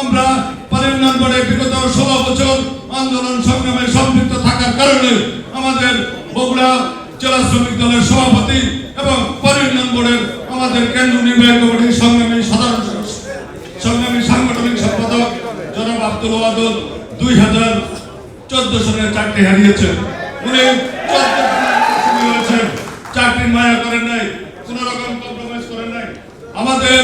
আমরা বোর্ডে বিগত ষোলো বছর আন্দোলন সংগ্রামে সম্পৃক্ত থাকার কারণে আমাদের বগুড়া জেলা শ্রমিক দলের সভাপতি এবং বোর্ডের আমাদের কেন্দ্র নির্বাহী কমিটির সংগ্রামী সাধারণ সংগ্রামী সাংগঠনিক সম্পাদক জনাব আব্দুল ওয়াদুদ দুই হাজার চোদ্দ সালে চাকরি হারিয়েছেন। উনি চাকরির মায়া করেন নাই কোন রকম কম্প্রোমাইজ করেন নাই। আমাদের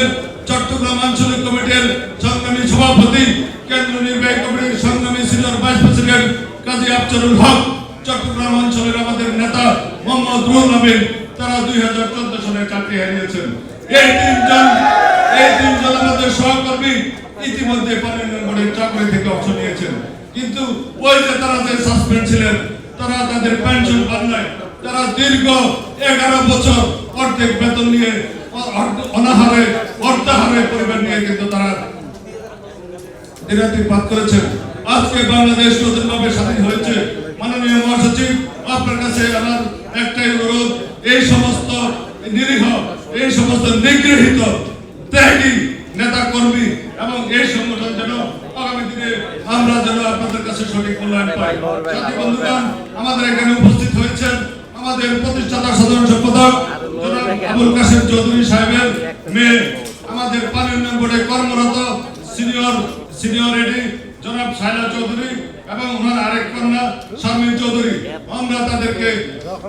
চট্টগ্রাম আঞ্চলিক কমিটির সংগ্রামী সভাপতি কেন্দ্র নির্বাহী কমিটির সংগ্রামী senior vice president Kazi Afzalul Haque, Chittagong অঞ্চলের আমাদের নেতা মোহাম্মদ রুহুল আমিন তারা দুই হাজার চোদ্দ সালে চাকরি হারিয়েছেন। এই তিনজন এই তিনজন আমাদের সহকর্মী ইতিমধ্যে পার্লামেন্ট চাকরি থেকে অংশ নিয়েছেন। কিন্তু ওই যে তারা যে সাসপেন্ড ছিলেন, তারা তাদের পেনশন পান নাই তারা দীর্ঘ এগারো বছর অর্ধেক বেতন নিয়ে অনাহারে অর্ধাহারে পরিবার নিয়ে কিন্তু তারা দিনাতিপাত করেছেন আজকে বাংলাদেশ নতুনভাবে স্বাধীন হয়েছে। মাননীয় মহাসচিব, আপনার কাছে আমার একটাই অনুরোধ, এই সমস্ত নিরীহ, এই সমস্ত নিগৃহীত ত্যাগী নেতা কর্মী এবং এই সংগঠন যেন আগামী দিনে আমরা যেন আপনাদের কাছে সঠিক মূল্যায়ন পাই। সাথী বন্ধুগণ, আমাদের এখানে উপস্থিত হয়েছেন আমাদের প্রতিষ্ঠাতা সাধারণ সম্পাদক আবুল কাসেম চৌধুরী সাহেবের মেয়ে আমাদের পানি উন্নয়ন বোর্ডে কর্মরত সিনিয়র সিনিয়র এডি জনাব সাইলা চৌধুরী এবং ওনার আরেক কন্যা শারমিন চৌধুরী। আমরা তাদেরকে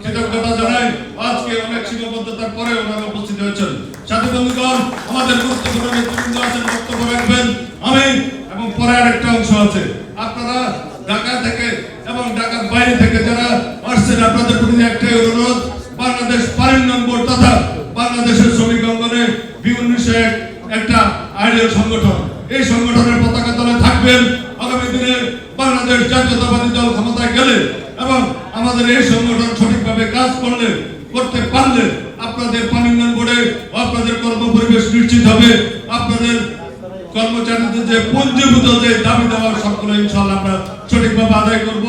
কৃতজ্ঞতা জানাই। আজকে অনেক সীমাবদ্ধতার পরে ওনারা উপস্থিত হয়েছেন। সাথী বন্ধুগণ, আমাদের গুরুত্বপূর্ণ নেতৃবৃন্দ আছেন, বক্তব্য রাখবেন আমি এবং পরে আরেকটা অংশ আছে। আপনারা ঢাকা থেকে এবং ঢাকার বাইরে থেকে যারা আসছেন, আপনাদের প্রতি একটাই অনুরোধ বাংলাদেশ পারিউন্নয়ন বোর্ড তথা বাংলাদেশের শ্রমিক অঙ্গনে বিউনিশ একটা আইডিয়াল সংগঠন। এই সংগঠনের পতাকা তলে থাকবেন আগামী দিনে বাংলাদেশ জাতীয়তাবাদী দল ক্ষমতায় গেলে এবং আমাদের এই সংগঠন সঠিকভাবে কাজ করলে, করতে পারলে আপনাদের পানি উন্নয়ন বোর্ডে আপনাদের কর্ম পরিবেশ নিশ্চিত হবে। আপনাদের কর্মচারীদের যে পঞ্জীভূত যে দাবি দেওয়ার সকলে ইনশাল্লাহ আমরা সঠিকভাবে আদায় করব।